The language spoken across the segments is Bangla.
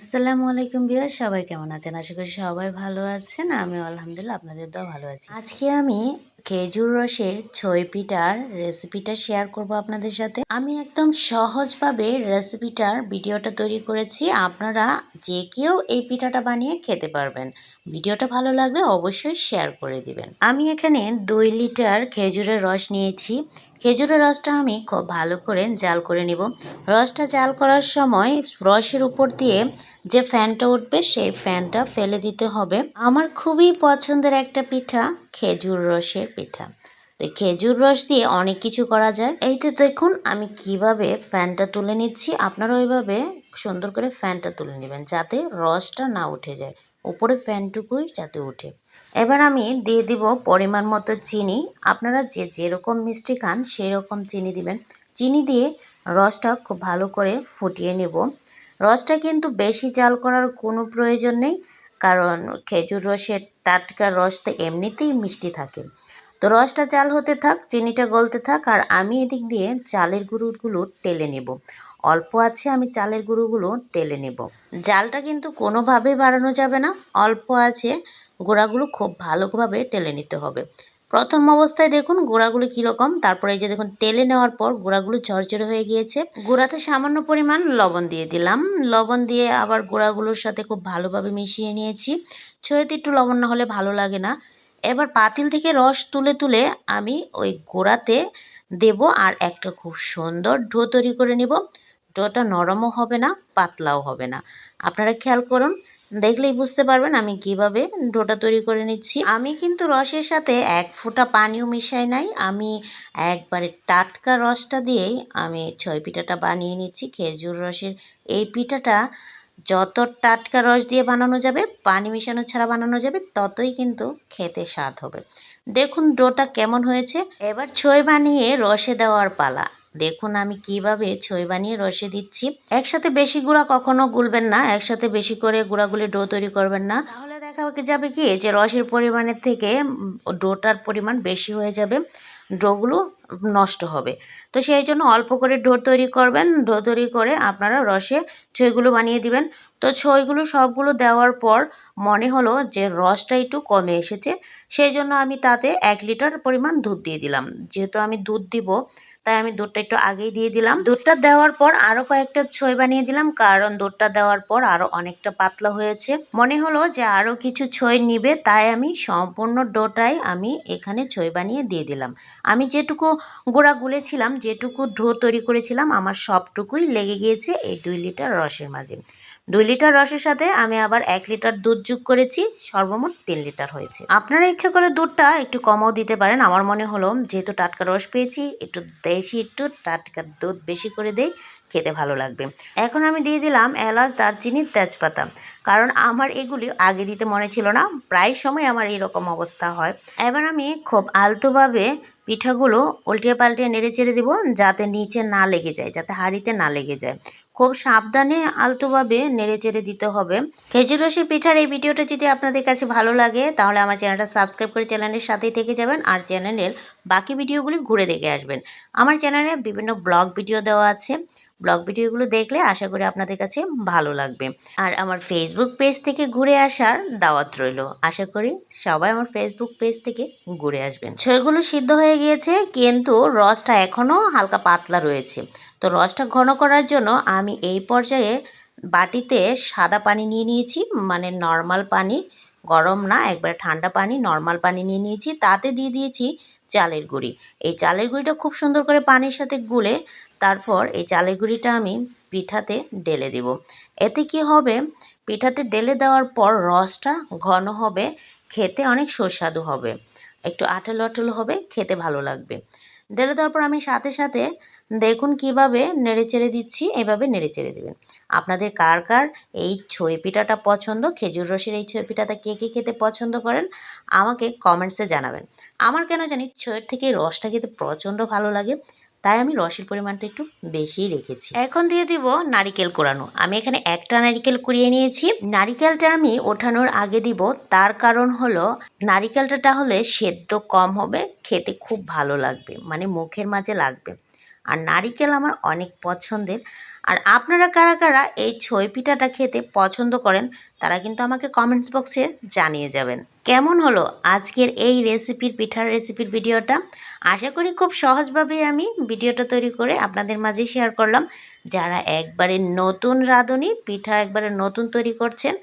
আসসালামু আলাইকুম বিয়ার সবাই কেমন আছেন? আশা করি সবাই ভালো আছেন। আমি আলহামদুলিল্লাহ, আপনাদের তো ভালো আছি। আজকে আমি খেজুর রসের ছয় পিঠার রেসিপিটা শেয়ার করব আপনাদের সাথে। আমি একদম সহজভাবে রেসিপিটার ভিডিওটা তৈরি করেছি। আপনারা যে কেউ এই পিঠাটা বানিয়ে খেতে পারবেন। ভিডিওটা ভালো লাগলে অবশ্যই শেয়ার করে দিবেন। আমি এখানে দুই লিটার খেজুরের রস নিয়েছি। খেজুরের রসটা আমি খুব ভালো করে জাল করে নিব। রসটা জাল করার সময় রসের উপর দিয়ে যে ফ্যানটা উঠবে, সেই ফ্যানটা ফেলে দিতে হবে। আমার খুবই পছন্দের একটা পিঠা খেজুর রসের পিঠা। তো খেজুর রস দিয়ে অনেক কিছু করা যায়। এই তো দেখুন, আমি কীভাবে ফ্যানটা তুলে নিচ্ছি। আপনারা ওইভাবে সুন্দর করে ফ্যানটা তুলে নেবেন যাতে রসটা না উঠে যায়। উপরে ফ্যানটুকুই যাতে উঠে। এবার আমি দিয়ে দিব পরিমাণ মতো চিনি। আপনারা যে যেরকম মিষ্টি খান সেই রকম চিনি দিবেন। চিনি দিয়ে রসটা খুব ভালো করে ফুটিয়ে নেব। রসটা কিন্তু বেশি জাল করার কোনো প্রয়োজন নেই, কারণ খেজুর রসের টাটকা রসটা এমনিতেই মিষ্টি থাকে। তো রসটা চাল হতে থাক, চিনিটা গলতে থাক, আর আমি এদিক দিয়ে চালের গুঁড়োগুলো টেলে নেব। অল্প আছে, আমি চালের গুঁড়োগুলো টেলে নেব। জালটা কিন্তু কোনোভাবেই বাড়ানো যাবে না। অল্প আছে গোড়াগুলো খুব ভালোভাবে টেলে নিতে হবে। প্রথম অবস্থায় দেখুন গোড়াগুলো কীরকম, তারপরে এই যে দেখুন টেলে নেওয়ার পর গোড়াগুলো ঝরঝরে হয়ে গিয়েছে। গোড়াতে সামান্য পরিমাণ লবণ দিয়ে দিলাম। লবণ দিয়ে আবার গোড়াগুলোর সাথে খুব ভালোভাবে মিশিয়ে নিয়েছি। ছয়েতে একটু লবণ না হলে ভালো লাগে না। এবার পাতিল থেকে রস তুলে তুলে আমি ওই গোড়াতে দেব আর একটা খুব সুন্দর ডো তৈরি করে নিব। ডোটা নরমও হবে না, পাতলাও হবে না। আপনারা খেয়াল করুন দেখলেই বুঝতে পারবেন আমি কীভাবে ডোটা তৈরি করে নিচ্ছি। আমি কিন্তু রসের সাথে এক ফোঁটা পানিও মিশাই নাই। আমি একবারে টাটকা রসটা দিয়েই আমি ছয় পিঠাটা বানিয়ে নিচ্ছি। খেজুর রসের এই পিঠাটা যত টাটকা রস দিয়ে বানানো যাবে, পানি মিশানো ছাড়া বানানো যাবে, ততই কিন্তু খেতে স্বাদ হবে। দেখুন ডোটা কেমন হয়েছে। এবার ছয় বানিয়ে রসে দেওয়ার পালা। দেখুন আমি কীভাবে ছই বানিয়ে রসে দিচ্ছি। একসাথে বেশি গুঁড়া কখনো গুলবেন না, একসাথে বেশি করে গুঁড়াগুলি ডো তৈরি করবেন না। তাহলে দেখা যাবে কি, যে রসের পরিমাণের থেকে ডোটার পরিমাণ বেশি হয়ে যাবে। ডোগুলো নষ্ট হবে। তো সেই জন্য অল্প করে ডো তৈরি করবেন, ডো তৈরি করে আপনারা রসে ছইগুলো বানিয়ে দিবেন। তো ছইগুলো সবগুলো দেওয়ার পর মনে হলো যে রসটা একটু কমে এসেছে, সেই জন্য আমি তাতে এক লিটার পরিমাণ দুধ দিয়ে দিলাম। যেহেতু আমি দুধ দিব, তাই আমি দুধটা একটু আগেই দিয়ে দিলাম। দুধটা দেওয়ার পর আরও কয়েকটা ছই বানিয়ে দিলাম, কারণ দুধটা দেওয়ার পর আরও অনেকটা পাতলা হয়েছে। মনে হলো যে আরও কিছু ছই নিবে, তাই আমি সম্পূর্ণ ডোটাই আমি এখানে ছই বানিয়ে দিয়ে দিলাম। আমি যেটুকু গোড়া গুলেছিলাম, যেটুকু ডো তৈরি করেছিলাম, আমার সবটুকুই লেগে গিয়েছে এই দুই লিটার রসের মাঝে। দুই লিটার রসের সাথে আমি আবার এক লিটার দুধ যোগ করেছি, সর্বমোট তিন লিটার হয়েছে। আপনারা ইচ্ছা করে দুধটা একটু কমও দিতে পারেন। আমার মনে হলো, যেহেতু টাটকা রস পেয়েছি, একটু দেশি একটু টাটকা দুধ বেশি করে দেই, খেতে ভালো লাগবে। এখন আমি দিয়ে দিলাম এলাচ, দারচিনি, তেজপাতা। কারণ আমার এগুলি আগে দিতে মনে ছিল না, প্রায় সময় আমার এরকম অবস্থা হয়। এবার আমি খুব আলতোভাবে পিঠাগুলো উল্টে পাল্টে নেড়ে চেড়ে দেবো যাতে নিচে না লেগে যায়, যাতে হাঁড়িতে না লেগে যায়। খুব সাবধানে, আলতোভাবে নেড়ে চেড়ে দিতে হবে। খেজুর রসের পিঠার এই ভিডিওটা যদি আপনাদের কাছে ভালো লাগে, তাহলে আমার চ্যানেলটা সাবস্ক্রাইব করে চ্যানেলের সাথেই থেকে যাবেন আর চ্যানেলের বাকি ভিডিওগুলি ঘুরে দেখে আসবেন। আমার চ্যানেলে বিভিন্ন ব্লগ ভিডিও দেওয়া আছে। ব্লগ ভিডিওগুলো দেখলে আশা করি আপনাদের কাছে ভালো লাগবে। আর আমার ফেসবুক পেজ থেকে ঘুরে আসার দাওয়াত রইল। আশা করি সবাই আমার ফেসবুক পেজ থেকে ঘুরে আসবেন। ছয়গুলো সিদ্ধ হয়ে গিয়েছে, কিন্তু রসটা এখনও হালকা পাতলা রয়েছে। তো রসটা ঘন করার জন্য আমি এই পর্যায়ে বাটিতে সাদা পানি নিয়ে নিয়েছি মানে নর্মাল পানি, গরম না, একবার ঠান্ডা পানি নর্মাল পানি নিয়ে নিয়েছি। তাতে দিয়ে দিয়েছি চালের গুঁড়ি। এই চালের গুঁড়িটা খুব সুন্দর করে পানির সাথে গুলে তারপর এই চালের গুঁড়িটা আমি পিঠাতে ঢেলে দেব। এতে কি হবে? পিঠাতে ঢেলে দেওয়ার পর রসটা ঘন হবে, খেতে অনেক সুস্বাদু হবে। একটু আঠালো আঠালো হবে, খেতে ভালো লাগবে। ঢেলে দেওয়ার পর আমি সাথে সাথে দেখুন কীভাবে নেড়ে চেড়ে দিচ্ছি, এভাবে নেড়ে চেড়ে দেবেন। আপনাদের কার কার এই ছই পিঠাটা পছন্দ, খেজুর রসের এই ছই পিঠাটা কে কে খেতে পছন্দ করেন, আমাকে কমেন্টসে জানাবেন। আমার কেন জানি ছয়ের থেকে রসটা খেতে প্রচণ্ড ভালো লাগে। তাই আমি রসের পরিমাণটা একটু বেশি রেখেছি। এখন দিয়ে দিব নারিকেল কোরানো। আমি এখানে একটা নারিকেল কুড়িয়ে নিয়েছি। নারিকেলটা আমি ওঠানোর আগে দিব তার কারণ হলো নারিকেলটা হলে সেদ্ধ কম হবে খেতে খুব ভালো লাগবে মানে মুখের মাঝে লাগবে। আর নারিকেল আমার অনেক পছন্দের। আর আপনারা কারা কারা এই ছই পিঠাটা খেতে পছন্দ করেন, তারা কিন্তু আমাকে কমেন্টস বক্সে জানিয়ে যাবেন। কেমন হলো আজকের এই রেসিপির পিঠার রেসিপির ভিডিওটা? আশা করি খুব সহজভাবে আমি ভিডিওটা তৈরি করে আপনাদের মাঝে শেয়ার করলাম। যারা একবারে নতুন রাঁধুনি, পিঠা একবারে নতুন তৈরি করছেন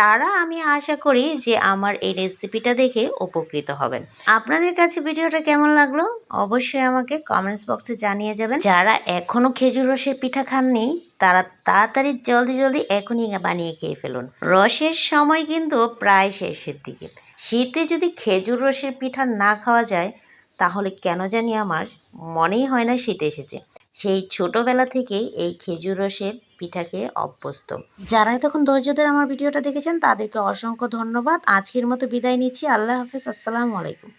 তারা আমি আশা করি যে আমার এই রেসিপিটা দেখে উপকৃত হবেন। আপনাদের কাছে ভিডিওটা কেমন লাগল? অবশ্যই আমাকে কমেন্টস বক্সে জানিয়ে যাবেন। যারা এখনও খেজুর রসের পিঠা খাননি, তারা তাড়াতাড়ি জলদি জলদি এখনই বানিয়ে খেয়ে ফেলুন। রসের সময় কিন্তু প্রায় শেষের দিকে। শীতে যদি খেজুর রসের পিঠা না খাওয়া যায়, তাহলে কেন জানি আমার মনেই হয় না শীত এসেছে। সেই ছোটোবেলা থেকেই এই খেজুর রসের পিঠা খেয়ে অভ্যস্ত। যারা তখন ধৈর্য আমার ভিডিওটা দেখেছেন, তাদেরকে অসংখ্য ধন্যবাদ। আজকের মতো বিদায় নিচ্ছি। আল্লাহ হাফিজ। আসসালামু আলাইকুম।